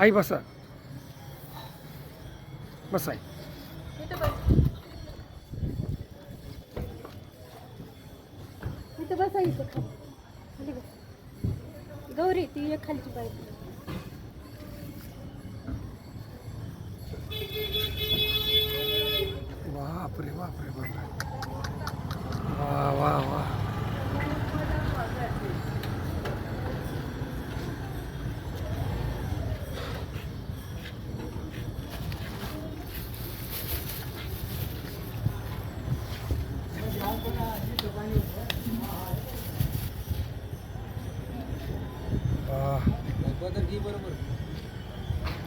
आई बसा. बसा आई. गौरी ती एक खालची पाहिजे बापरे बापरे बापरे. वा वा वा.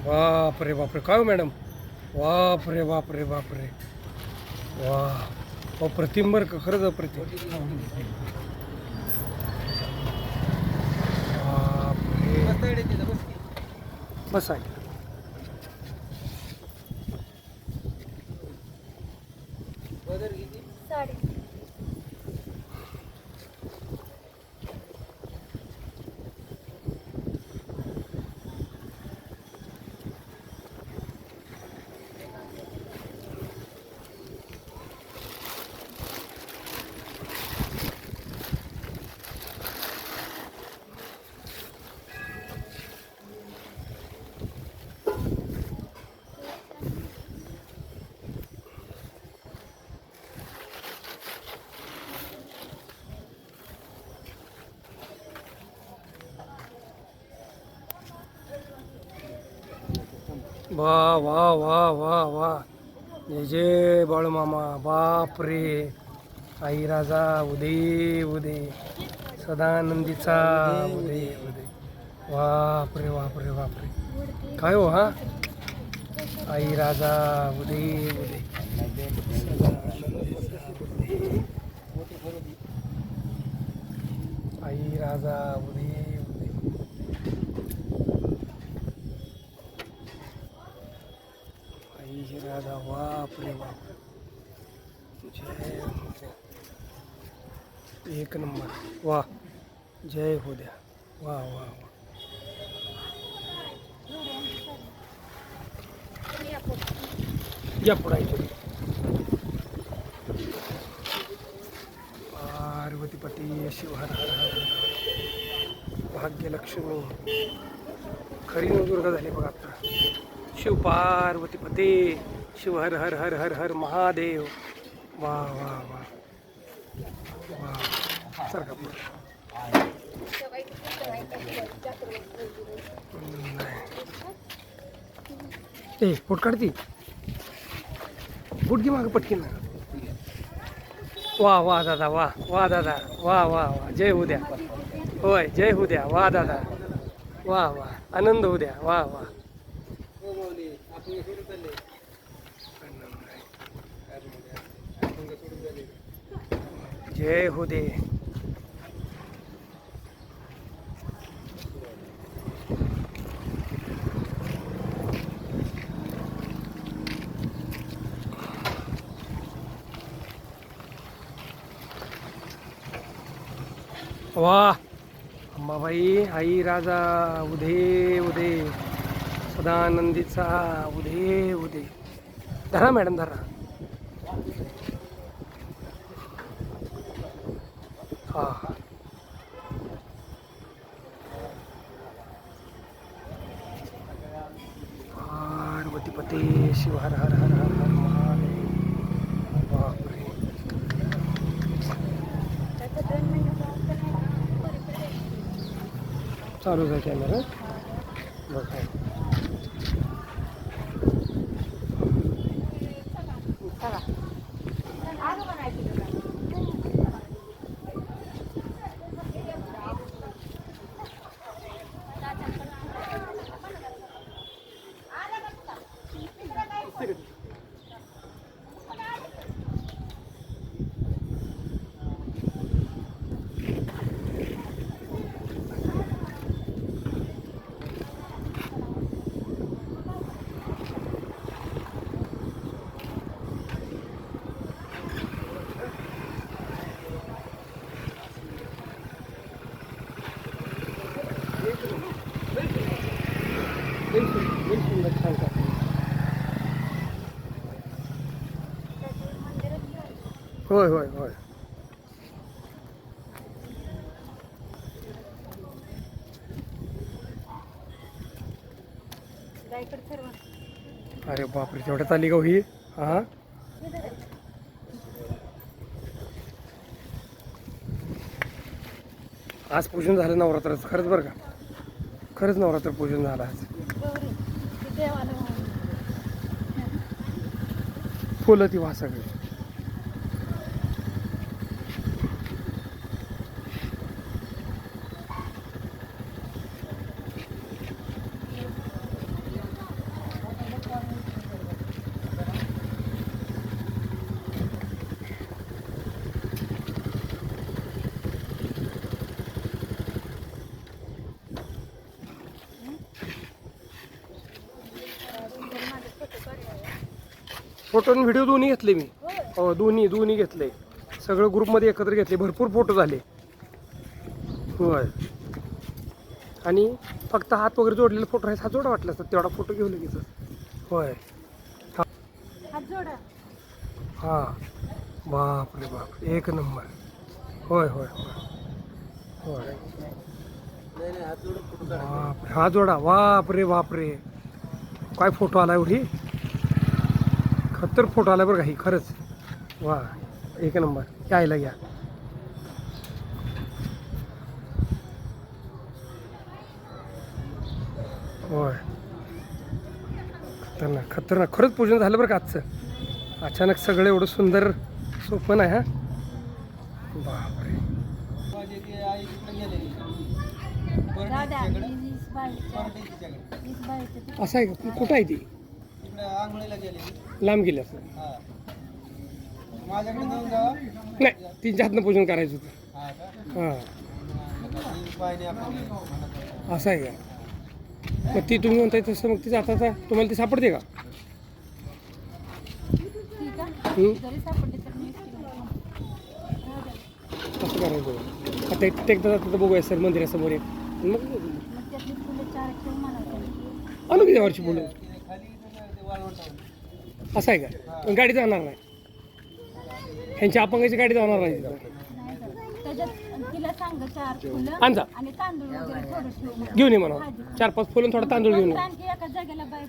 बापरे बापरे. काय हो मॅडम? बापरे बापरे बापरे. वा. अप्रतिम बरं का खरंच अप्रतिम बापरे. बस आहे. वा वा वा वा वा. जय जय बाळूमामा बाप रे आई राजा उदे उदे सदानंदीचा उदे उदे वापरे वापरे वापरे काय हो हा? आई राजा उदे उदे आई राजा उदे आई राजा बापरे बाप जय एक नंबर. वा. जय हो द्या. वा वा वा. या पुढे पार्वतीपती शिव हर हर हर हर. भाग्यलक्ष्मी. खरी नवदुर्गा झाली बघा आता. शिव पार्वतीपती शिव हर हर हर हर हर महादेव. वा वा वा. वा. सारखा. ए पोट काढती? पोट घे मागं पटकीन ना. वा वा दादा वा वा दादा. वा वा वा. जय उद्या. होय जय उद्या. द्या वा दादा. वा वा. आनंद उद्या. वा वा. जय हो दे. वा. अंबाबाई आई राजा उदे उदे. सदानंदीचा उदे उदे. धरा मॅडम धरा. हां हा. पार्वतीपते शिव हर हर हर हर हर महादेव. बापरे. चालूच आहे कॅमेरा बघा. सुंदर छान होय होय होय. अरे बापरे तेवढ्यात आली गाव ही. हा? आज पूजन झालं नवरात्राचं खरंच बरं का? खरंच नवरात्र पूजन झालं आज. फुलं ती वासाकडे फोटो आणि व्हिडिओ दोन्ही घेतले मी. हो दोन्ही दोन्ही घेतले. सगळं ग्रुपमध्ये एकत्र घेतले. भरपूर फोटो झाले. होय. आणि फक्त हात वगैरे जोडलेले फोटो आहेत. हा जोडा वाटला असता. तेवढा फोटो घेऊ लगेच. होय. हात जोडा. हां. बाप रे बाप एक नंबर. होय होय होय. होय. बाप रे हा जोडा. बाप रे बाप रे काय फोटो हो ही खतर फोटो आलाय बरं का ही खरंच. वा एक नंबर. यायला घ्या. होय. खतरनाक खतरनाक. खरंच पूजन झालं बरं का आजचं. अचानक सगळं एवढं सुंदर सोपन आहे हा? बापरे. असं आहे का? कुठं आहे ती? आंघोळीला गेले लांब गेली असं हा माझ्याकडे जाऊन जावा नाही तिच्या हातनं पूजन करायचं होतं हा का हां ती असं आहे का मग ती तुम्ही म्हणताय तसं मग ती जाता तुम्हाला ती सापडते का ठीक आहे? जरी सापडले तर मी एकटी नाही. राहू द्या. असं करायचं आता एक एकदा जातं तर बघूया सर मंदिरासमोर एक मग मग त्यातली फुलं चार आणू की देवाची बोलून तिने खाली इथं ते वाळवंट आहे. असं आहे का पण गाडी जाणार नाही ह्यांच्या अपंगाची गाडी जाणार नाही तिथं नाही जात. त्याच्यात तिला सांग चार फुलं आणजा आणि तांदूळ वगैरे थोडं ठेव म्हणा. घेऊन ये म्हणा चार पाच फुलं थोडा तांदूळ घेऊन ये आणखी एका जागेला बघ.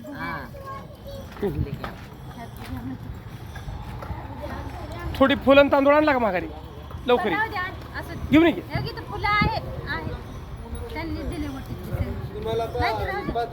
थोडी फुलं आणि तांदूळ आणला का माघारी लवकर ये. राहू द्या, आण- असं घेऊन ये की. हे इथं फुलं आहेत आहेत त्यांनी दिले होते ते. तुम्हाला नाही, राहू. पाच